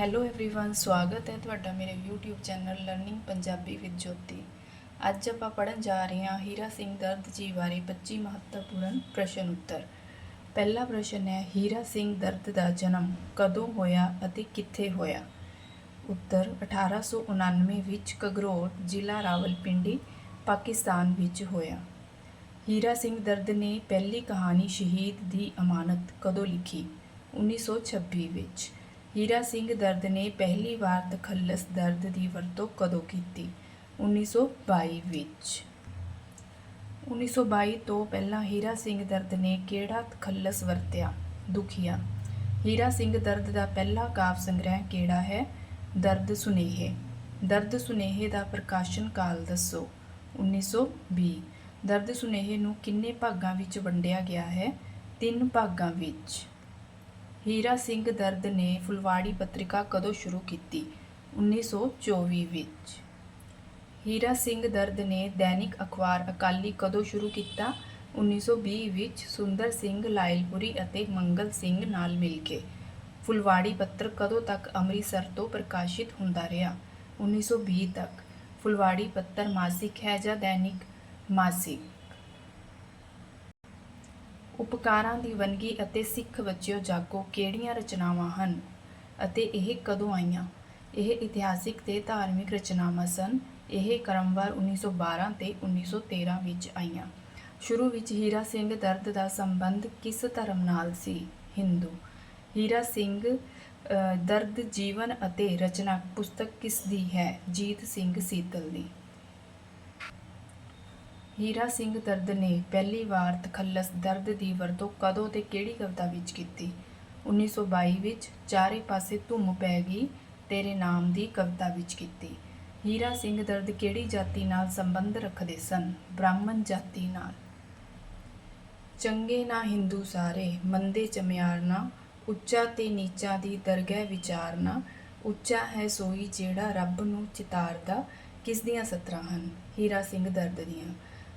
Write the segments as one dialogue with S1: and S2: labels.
S1: Hello everyone ਸਵਾਗਤ ਹੈ ਤੁਹਾਡਾ ਮੇਰੇ YouTube channel learning Punjabi with Jyoti ਅੱਜ ਆਪਾਂ ਪੜਨ ਜਾ ਰਹੇ ਹਾਂ ਹੀਰਾ ਸਿੰਘ ਦਰਦ ਜੀ ਬਾਰੇ 25 ਮਹੱਤਵਪੂਰਨ ਪ੍ਰਸ਼ਨ ਉੱਤਰ ਪਹਿਲਾ ਪ੍ਰਸ਼ਨ ਹੈ ਹੀਰਾ ਸਿੰਘ ਦਰਦ ਦਾ ਜਨਮ ਕਦੋਂ ਹੋਇਆ ਅਤੇ ਕਿੱਥੇ ਹੋਇਆ ਉੱਤਰ 1899 ਵਿੱਚ ਕਗਰੋਟ ਜ਼ਿਲ੍ਹਾ ਰਾਵਲਪਿੰਡੀ ਪਾਕਿਸਤਾਨ ਵਿੱਚ ਹੋਇਆ ਹੀਰਾ ਸਿੰਘ ਦਰਦ ਨੇ ਪਹਿਲੀ ਕਹਾਣੀ ਸ਼ਹੀਦ ਦੀ ਅਮਾਨਤ ਕਦੋਂ ਲਿਖੀ 1926 ਵਿੱਚ ਹੀਰਾ ਸਿੰਘ ਦਰਦ ਨੇ ਪਹਿਲੀ ਵਾਰ ਤਖੱਲਸ ਦਰਦ ਦੀ ਵਰਤੋਂ ਕਦੋਂ ਕੀਤੀ? 1922 ਵਿੱਚ। 1922 ਤੋਂ ਪਹਿਲਾਂ ਹੀਰਾ ਸਿੰਘ ਦਰਦ ਨੇ ਕਿਹੜਾ ਤਖੱਲਸ ਵਰਤਿਆ? ਦੁਖੀਆ। ਹੀਰਾ ਸਿੰਘ ਦਰਦ ਦਾ ਪਹਿਲਾ ਕਾਵਿ ਸੰਗ੍ਰਹਿ ਕਿਹੜਾ ਹੈ? ਦਰਦ ਸੁਨੇਹੇ। ਦਰਦ ਸੁਨੇਹੇ ਦਾ ਪ੍ਰਕਾਸ਼ਨ ਕਾਲ ਦੱਸੋ। 1920 ਦਰਦ ਸੁਨੇਹੇ ਨੂੰ ਕਿੰਨੇ ਭਾਗਾਂ ਵਿੱਚ ਵੰਡਿਆ ਗਿਆ ਹੈ? ਤਿੰਨ ਭਾਗਾਂ ਵਿੱਚ। ਹੀਰਾ ਸਿੰਘ ਦਰਦ ਨੇ ਫੁਲਵਾੜੀ ਪੱਤਰਿਕਾ ਕਦੋਂ ਸ਼ੁਰੂ ਕੀਤੀ? 1924 ਵਿੱਚ। ਹੀਰਾ ਸਿੰਘ ਦਰਦ ਨੇ ਦੈਨਿਕ ਅਖਬਾਰ ਅਕਾਲੀ ਕਦੋਂ ਸ਼ੁਰੂ ਕੀਤਾ? 1920 ਵਿੱਚ ਸੁੰਦਰ ਸਿੰਘ ਲਾਇਲਪੁਰੀ ਅਤੇ ਮੰਗਲ ਸਿੰਘ ਨਾਲ ਮਿਲ ਕੇ। ਫੁਲਵਾੜੀ ਪੱਤਰ ਕਦੋਂ ਤੱਕ ਅੰਮ੍ਰਿਤਸਰ ਤੋਂ ਪ੍ਰਕਾਸ਼ਿਤ ਹੁੰਦਾ ਰਿਹਾ? 1920 ਤੱਕ। ਫੁਲਵਾੜੀ ਪੱਤਰ ਮਾਸਿਕ ਹੈ ਜਾਂ ਦੈਨਿਕ? ਮਾਸਿਕ। ਉਪਕਾਰਾਂ ਦੀ ਵੰਨਗੀ ਅਤੇ ਸਿੱਖ ਬੱਚਿਓ ਜਾਗੋ ਕਿਹੜੀਆਂ ਰਚਨਾਵਾਂ ਹਨ ਅਤੇ ਇਹ ਕਦੋਂ ਆਈਆਂ? ਇਹ ਇਤਿਹਾਸਿਕ ਤੇ ਧਾਰਮਿਕ ਰਚਨਾਵਾਂ ਸਨ। ਇਹ ਕ੍ਰਮਵਾਰ 1912 ਤੇ 1913 ਵਿੱਚ ਆਈਆਂ। ਸ਼ੁਰੂ ਵਿੱਚ ਹੀਰਾ ਸਿੰਘ ਦਰਦ ਦਾ ਸੰਬੰਧ ਕਿਸ ਧਰਮ ਨਾਲ ਸੀ? ਹਿੰਦੂ। ਹੀਰਾ ਸਿੰਘ ਦਰਦ ਜੀਵਨ ਅਤੇ ਰਚਨਾ ਪੁਸਤਕ ਕਿਸ ਦੀ ਹੈ? ਜੀਤ ਸਿੰਘ ਸੀਤਲ ਦੀ। ਹੀਰਾ ਸਿੰਘ ਦਰਦ ਨੇ ਪਹਿਲੀ ਵਾਰ ਤਖੱਲਸ ਦਰਦ ਦੀ ਵਰਤੋਂ ਕਦੋਂ ਤੇ ਕਿਹੜੀ ਕਵਿਤਾ ਵਿੱਚ ਕੀਤੀ? 1922 ਵਿੱਚ ਚਾਰੇ ਪਾਸੇ ਧੁੰਮ ਪੈ ਗਈ, ਤੇਰੇ ਨਾਮ ਦੀ ਕਵਿਤਾ ਵਿੱਚ ਕੀਤੀ। ਹੀਰਾ ਸਿੰਘ ਦਰਦ ਕਿਹੜੀ ਜਾਤੀ ਨਾਲ ਸੰਬੰਧ ਰੱਖਦੇ ਸਨ? ਬ੍ਰਾਹਮਣ ਜਾਤੀ ਨਾਲ। ਚੰਗੇ ਨਾ ਹਿੰਦੂ ਸਾਰੇ, ਮੰਦੇ ਚਮਿਆਰਨਾ ਉੱਚਾ ਤੇ ਨੀਚਾ ਦੀ ਦਰਗਹਿ ਵਿਚਾਰਨਾ ਉੱਚਾ ਹੈ ਸੋਈ ਜਿਹੜਾ ਰੱਬ ਨੂੰ ਚਿਤਾਰਦਾ ਕਿਸ ਦੀਆਂ ਸਤਰਾਂ ਹਨ? ਹੀਰਾ ਸਿੰਘ ਦਰਦ ਦੀਆਂ।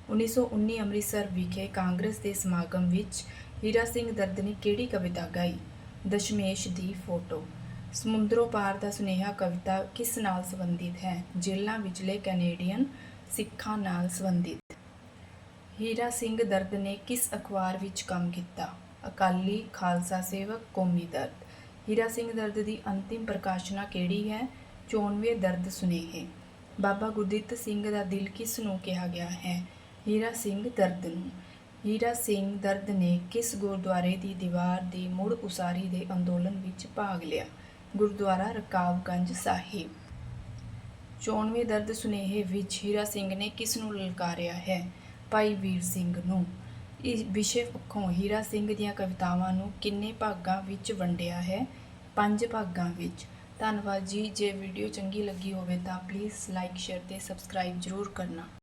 S1: 1919 ਅੰਮ੍ਰਿਤਸਰ ਵਿਖੇ ਕਾਂਗਰਸ ਦੇ ਸਮਾਗਮ ਵਿੱਚ ਹੀਰਾ ਸਿੰਘ ਦਰਦ ਨੇ ਕਿਹੜੀ ਕਵਿਤਾ ਗਾਈ? ਦਸ਼ਮੇਸ਼ ਦੀ ਫੋਟੋ। ਸਮੁੰਦਰੋਂ ਪਾਰ ਦਾ ਸੁਨੇਹਾ ਕਵਿਤਾ ਕਿਸ ਨਾਲ ਸੰਬੰਧਿਤ ਹੈ? ਜੇਲ੍ਹਾਂ ਵਿਚਲੇ ਕੈਨੇਡੀਅਨ ਸਿੱਖਾਂ ਨਾਲ ਸੰਬੰਧਿਤ। ਹੀਰਾ ਸਿੰਘ ਦਰਦ ਨੇ ਕਿਸ ਅਖਬਾਰ ਵਿੱਚ ਕੰਮ ਕੀਤਾ? ਅਕਾਲੀ ਖਾਲਸਾ ਸੇਵਕ ਕੌਮੀ ਦਰਦ। ਹੀਰਾ ਸਿੰਘ ਦਰਦ ਦੀ ਅੰਤਿਮ ਪ੍ਰਕਾਸ਼ਨਾ ਕਿਹੜੀ ਹੈ? 94 ਦਰਦ ਸੁਨੇਹੇ। ਬਾਬਾ ਗੁਰਦਿੱਤ ਸਿੰਘ ਦਾ ਦਿਲ ਕਿਸ ਨੂੰ ਕਿਹਾ ਗਿਆ ਹੈ? ਹੀਰਾ ਸਿੰਘ ਦਰਦ ਨੂੰ। ਹੀਰਾ ਸਿੰਘ ਦਰਦ ਨੇ ਕਿਸ ਗੁਰਦੁਆਰੇ ਦੀ ਦੀਵਾਰ ਦੀ ਮੁੜ ਉਸਾਰੀ ਦੇ ਅੰਦੋਲਨ ਵਿੱਚ ਭਾਗ ਲਿਆ? ਗੁਰਦੁਆਰਾ ਰਕਾਬਗੰਜ ਸਾਹਿਬ। 94 ਦਰਦ ਸੁਨੇਹੇ ਵਿੱਚ ਹੀਰਾ ਸਿੰਘ ਨੇ ਕਿਸ ਨੂੰ ਲਲਕਾਰਿਆ ਹੈ? ਭਾਈ ਵੀਰ ਸਿੰਘ ਨੂੰ। ਇਸ ਵਿਸ਼ੇ ਪੱਖੋਂ ਹੀਰਾ ਸਿੰਘ ਦੀਆਂ ਕਵਿਤਾਵਾਂ ਨੂੰ ਕਿੰਨੇ ਭਾਗਾਂ ਵਿੱਚ ਵੰਡਿਆ ਹੈ? ਪੰਜ ਭਾਗਾਂ ਵਿੱਚ। ਧੰਨਵਾਦ ਜੀ। ਜੇ ਵੀਡੀਓ ਚੰਗੀ ਲੱਗੀ ਹੋਵੇ ਤਾਂ ਪਲੀਜ਼ ਲਾਈਕ ਸ਼ੇਅਰ ਤੇ ਸਬਸਕ੍ਰਾਈਬ ਜ਼ਰੂਰ ਕਰਨਾ।